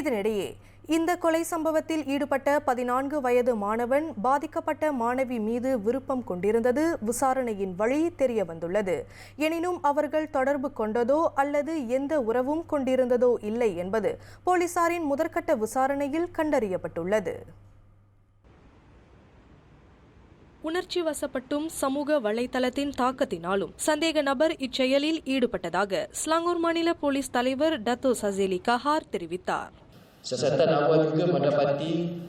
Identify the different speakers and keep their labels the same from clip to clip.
Speaker 1: இதனிடையே இந்த கொலை சம்பவத்தில் ஈடுபட்ட பதினான்கு வயது மாணவன் பாதிக்கப்பட்ட மாணவி மீது விருப்பம் கொண்டிருந்தது விசாரணையின் வழி தெரிய வந்துள்ளது எனினும் அவர்கள் தொடர்பு கொண்டதோ அல்லது எந்த உறவும் கொண்டிருந்ததோ இல்லை என்பது போலீசாரின் முதற்கட்ட விசாரணையில் கண்டறியப்பட்டுள்ளது. உணர்ச்சி வசப்பட்டும் சமூக வலைதளத்தின் தாக்கத்தினாலும் சந்தேக நபர் இச்செயலில் ஈடுபட்டதாக ஸ்லாங்கூர் மாநில போலீஸ் தலைவர் டத்தோ சசேலி கஹார் தெரிவித்தார்.
Speaker 2: Siasatan awal juga mendapati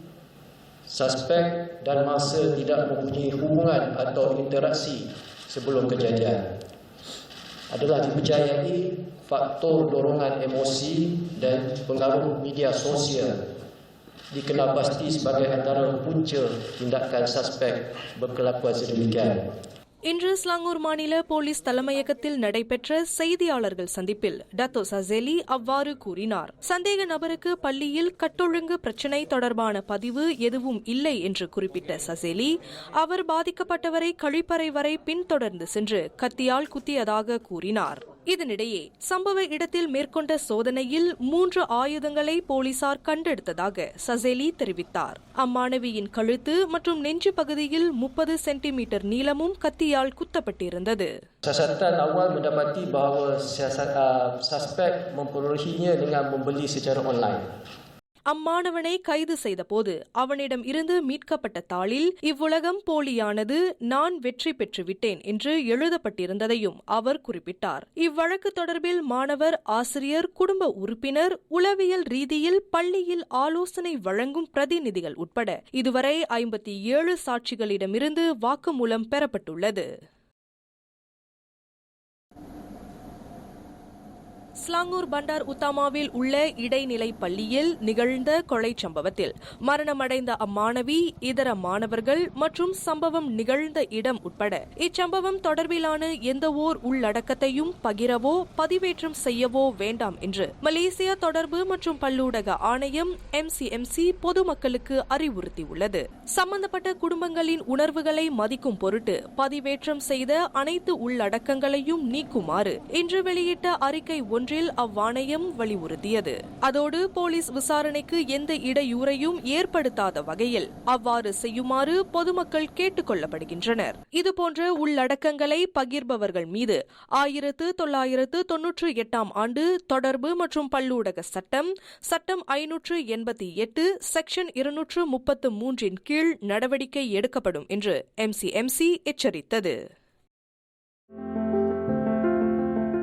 Speaker 2: suspek dan masa tidak mempunyai hubungan atau interaksi sebelum kejadian. Adalah dipercayai faktor dorongan emosi dan pengaruh media sosial dikenal pasti sebagai antara punca tindakan suspek berkelakuan sedemikian.
Speaker 1: இன்று ஸ்லாங்கூர் மாநில police தலைமையகத்தில் நடைபெற்ற செய்தியாளர்கள் சந்திப்பில் Dato சசேலி அவ்வாறு கூறினார். சந்தேக நபருக்கு பள்ளியில் கட்டொழுங்கு பிரச்சினை தொடர்பான பதிவு எதுவும் இல்லை என்று குறிப்பிட்ட சசேலி அவர் பாதிக்கப்பட்டவரை கழிப்பறை வரை பின்தொடர்ந்து சென்று கத்தியால் குத்தியதாக கூறினார். இதனிடையே சம்பவ இடத்தில் மேற்கொண்ட சோதனையில் மூன்று ஆயுதங்களை போலீசார் கண்டெடுத்ததாக சசேலி தெரிவித்தார் அம்மாணவியின் கழுத்து மற்றும் நெஞ்சு பகுதியில் முப்பது சென்டிமீட்டர் நீளமும் கத்தியால் குத்தப்பட்டிருந்தது
Speaker 2: Siasatan awal mendapati bahawa siasat, uh, ah, suspek memperolehinya dengan membeli secara online.
Speaker 1: அம்மாணவனை கைது செய்தபோது அவனிடம் இருந்து மீட்கப்பட்ட தாளில் இவ்வுலகம் போலியானது நான் வெற்றி பெற்றுவிட்டேன் என்று எழுதப்பட்டிருந்ததையும் அவர் குறிப்பிட்டார். இவ்வழக்கு தொடர்பில் மாணவர் ஆசிரியர் குடும்ப உறுப்பினர் உளவியல் ரீதியில் பள்ளியில் ஆலோசனை வழங்கும் பிரதிநிதிகள் உட்பட இதுவரை ஐம்பத்தி ஏழு சாட்சிகளிடமிருந்து வாக்குமூலம் பெறப்பட்டுள்ளது. ஸ்லாங்கூர் பண்டார் உத்தாமாவில் உள்ள இடைநிலை பள்ளியில் நிகழ்ந்த கொலை சம்பவத்தில் மரணமடைந்த அம்மாணவி இதர மாணவர்கள் மற்றும் சம்பவம் நிகழ்ந்த இடம் உட்பட இச்சம்பவம் தொடர்பிலான எந்தவோர் உள்ளடக்கத்தையும் பகிரவோ பதிவேற்றம் செய்யவோ வேண்டாம் என்று மலேசியா தொடர்பு மற்றும் பல்லூடக ஆணையம் எம்சிஎம்சி பொதுமக்களுக்கு அறிவுறுத்தியுள்ளது. சம்பந்தப்பட்ட குடும்பங்களின் உணர்வுகளை மதிக்கும் பொருட்டு பதிவேற்றம் செய்த அனைத்து உள்ளடக்கங்களையும் நீக்குமாறு இன்று வெளியிட்ட அறிக்கை ஒன்றில் அவ்வாணையம் வலியுறுத்தியது. அதோடு போலீஸ் விசாரணைக்கு எந்த இடையூறையும் ஏற்படுத்தாத வகையில் அவ்வாறு செய்யுமாறு பொதுமக்கள் கேட்டுக் கொள்ளப்படுகின்றனர் இதுபோன்ற உள்ளடக்கங்களை பகிர்பவர்கள் மீது ஆயிரத்து தொள்ளாயிரத்து தொன்னூற்று எட்டாம் ஆண்டு தொடர்பு மற்றும் பல்லூடக சட்டம் சட்டம் ஐநூற்று எண்பத்தி எட்டு செக்ஷன் இருநூற்று முப்பத்து மூன்றின் கீழ் நடவடிக்கை எடுக்கப்படும் என்று எம்சிஎம்சி எச்சரித்தது.